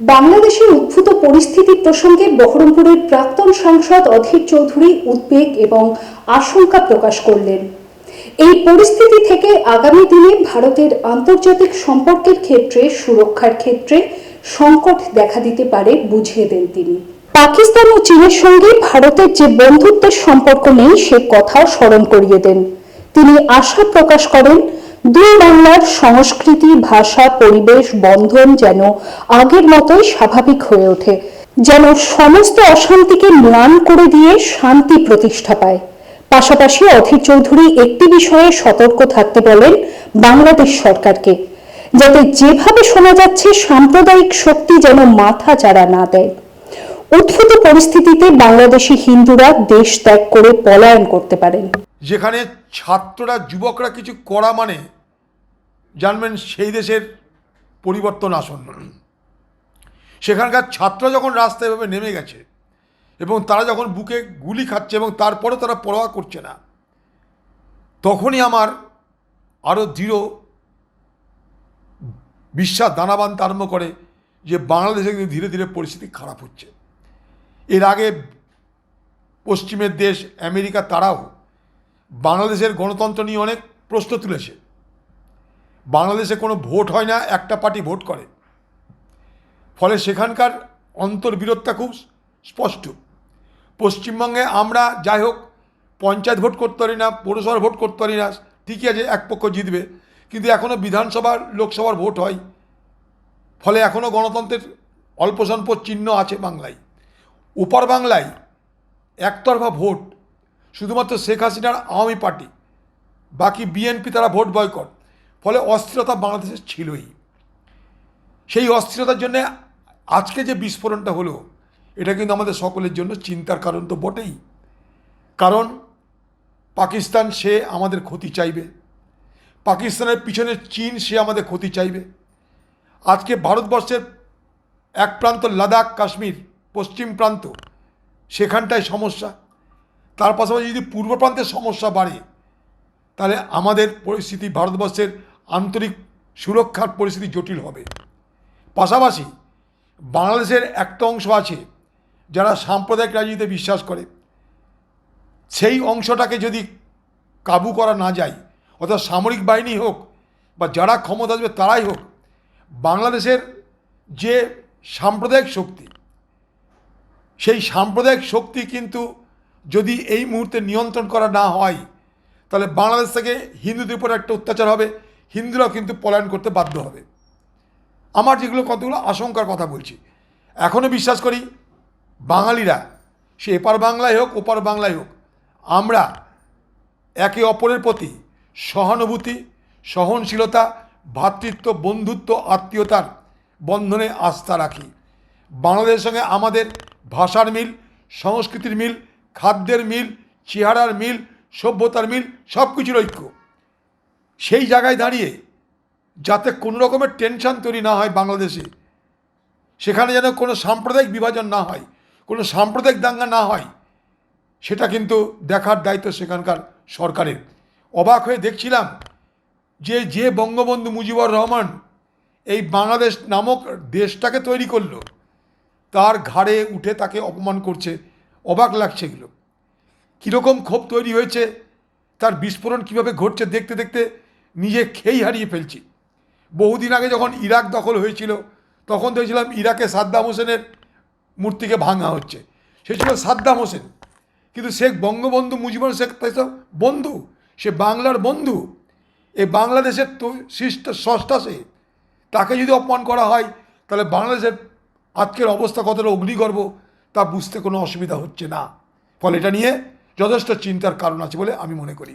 বাংলাদেশের উদ্ভূত পরিস্থিতি প্রসঙ্গে বহরমপুরের প্রাক্তন সাংসদ অধীর চৌধুরী উদ্বেগ এবং আশঙ্কা প্রকাশ করলেন। এই পরিস্থিতি থেকে আগামী দিনে ভারতের আন্তর্জাতিক সম্পর্কের ক্ষেত্রে, সুরক্ষার ক্ষেত্রে সংকট দেখা দিতে পারে বুঝিয়ে দেন তিনি। পাকিস্তান ও চীনের সঙ্গে ভারতের যে বন্ধুত্বের সম্পর্ক নেই, সে কথাও স্মরণ করিয়ে দেন। তিনি আশা প্রকাশ করেন দুই বাংলার সংস্কৃতি, ভাষা, পরিবেশ, বন্ধন যেন আগের মতোই স্বাভাবিক হয়ে ওঠে, যেন সমস্ত অশান্তিকে ম্লান করে দিয়ে শান্তি প্রতিষ্ঠা পায়। পাশাপাশি অধীর চৌধুরী একটি বিষয়ে সতর্ক থাকতে বলেন বাংলাদেশ সরকারকে, যাতে যেভাবে শোনা যাচ্ছে সাম্প্রদায়িক শক্তি যেন মাথা চাড়া না দেয়। উদ্ভূত পরিস্থিতিতে বাংলাদেশি হিন্দুরা দেশ ত্যাগ করে পলায়ন করতে পারেন। যেখানে ছাত্ররা, যুবকরা কিছু করা মানে জানবেন সেই দেশের পরিবর্তন আসন্ন। সেখানকার ছাত্র যখন রাস্তায় এভাবে নেমে গেছে এবং তারা যখন বুকে গুলি খাচ্ছে এবং তারপরে তারা পরোয়া করছে না, তখনই আমার আরও দৃঢ় বিশ্বাস দানা বানতে আরম্ভ করে যে বাংলাদেশে কিন্তু ধীরে ধীরে পরিস্থিতি খারাপ হচ্ছে। এর আগে পশ্চিমের দেশ আমেরিকা, তারাও বাংলাদেশের গণতন্ত্র নিয়ে অনেক প্রশ্ন তুলেছে। বাংলাদেশে কোনো ভোট হয় না, একটা পার্টি ভোট করে। ফলে সেখানকার অন্তর্বিরোধটা খুব স্পষ্ট। পশ্চিমবঙ্গে আমরা যাই হোক, পঞ্চায়েত ভোট করতে পারি না, পৌরসভার ভোট করতে পারি না, ঠিকই আছে, এক পক্ষ জিতবে। কিন্তু এখনও বিধানসভার, লোকসভার ভোট হয়। ফলে এখনও গণতন্ত্রের অল্প স্বল্প চিহ্ন আছে বাংলায়। উপর বাংলায় একতরফা ভোট শুধুমাত্র শেখ হাসিনার আওয়ামী পার্টি, বাকি বিএনপি তারা ভোট বয়কট। ফলে অস্থিরতা বাংলাদেশের ছিলই। সেই অস্থিরতার জন্যে আজকে যে বিস্ফোরণটা হলো, এটা কিন্তু আমাদের সকলের জন্য চিন্তার কারণ তো বটেই। কারণ পাকিস্তান সে আমাদের ক্ষতি চাইবে। পাকিস্তানের পিছনে চীন সে আমাদের ক্ষতি চাইবে। আজকে ভারতবর্ষের এক প্রান্ত লাদাখ, কাশ্মীর, পশ্চিম প্রান্ত, সেখানটায় সমস্যা। তার পাশাপাশি যদি পূর্ব প্রান্তের সমস্যা বাড়ে, তাহলে আমাদের পরিস্থিতি ভারতবর্ষের আন্তরিক সুরক্ষার পরিস্থিতি জটিল হবে। পাশাপাশি বাংলাদেশের একটা অংশ আছে যারা সাম্প্রদায়িক রাজনীতিতে বিশ্বাস করে। সেই অংশটাকে যদি কাবু করা না যায়, অর্থাৎ সামরিক বাহিনী হোক বা যারা ক্ষমতা আসবে তারাই হোক, বাংলাদেশের যে সাম্প্রদায়িক শক্তি, সেই সাম্প্রদায়িক শক্তি কিন্তু যদি এই মুহূর্তে নিয়ন্ত্রণ করা না হয়, তাহলে বাংলাদেশ থেকে হিন্দুদের উপর একটা অত্যাচার হবে। হিন্দুরাও কিন্তু পলায়ন করতে বাধ্য হবে। আমার যেগুলো কতগুলো আশঙ্কার কথা বলছি। এখনও বিশ্বাস করি, বাঙালিরা, সে এপার বাংলায় হোক, ওপার বাংলায় হোক, আমরা একে অপরের প্রতি সহানুভূতি, সহনশীলতা ভ্রাতৃত্ব বন্ধুত্ব, আত্মীয়তার বন্ধনে আস্থা রাখি। বাংলাদেশের সঙ্গে আমাদের ভাষার মিল, সংস্কৃতির মিল, খাদ্যের মিল, চেহারার মিল, সভ্যতার মিল সব কিছুর ঐক্য। সেই জায়গায় দাঁড়িয়ে যাতে কোনো রকমের টেনশন তৈরি না হয় বাংলাদেশে, সেখানে যেন কোনো সাম্প্রদায়িক বিভাজন না হয়, কোনো সাম্প্রদায়িক দাঙ্গা না হয়, সেটা কিন্তু দেখার দায়িত্ব সেখানকার সরকারের। অবাক হয়ে দেখছিলাম যে যে বঙ্গবন্ধু মুজিবুর রহমান এই বাংলাদেশ নামক দেশটাকে তৈরি করল, তার ঘাড়ে উঠে তাকে অপমান করছে। অবাক লাগছে এগুলো। কীরকম ক্ষোভ তৈরি হয়েছে, তার বিস্ফোরণ কীভাবে ঘটছে দেখতে দেখতে নিজে খেই হারিয়ে ফেলছি। বহুদিন আগে যখন ইরাক দখল হয়েছিল, তখন দেখছিলাম ইরাকে সাদ্দাম হোসেনের মূর্তিকে ভাঙা হচ্ছে। সে ছিল সাদ্দাম হোসেন। কিন্তু শেখ বঙ্গবন্ধু মুজিবুর শেখ বন্ধু, সে বাংলার বন্ধু। এ বাংলাদেশের সৃষ্ট স্রষ্টা সে। তাকে যদি অপমান করা হয়, তাহলে বাংলাদেশের আজকের অবস্থা কতটা অগ্নিগর্ভ, তা বুঝতে কোনো অসুবিধা হচ্ছে না। ফলে এটা নিয়ে যথেষ্ট চিন্তার কারণ আছে বলে আমি মনে করি।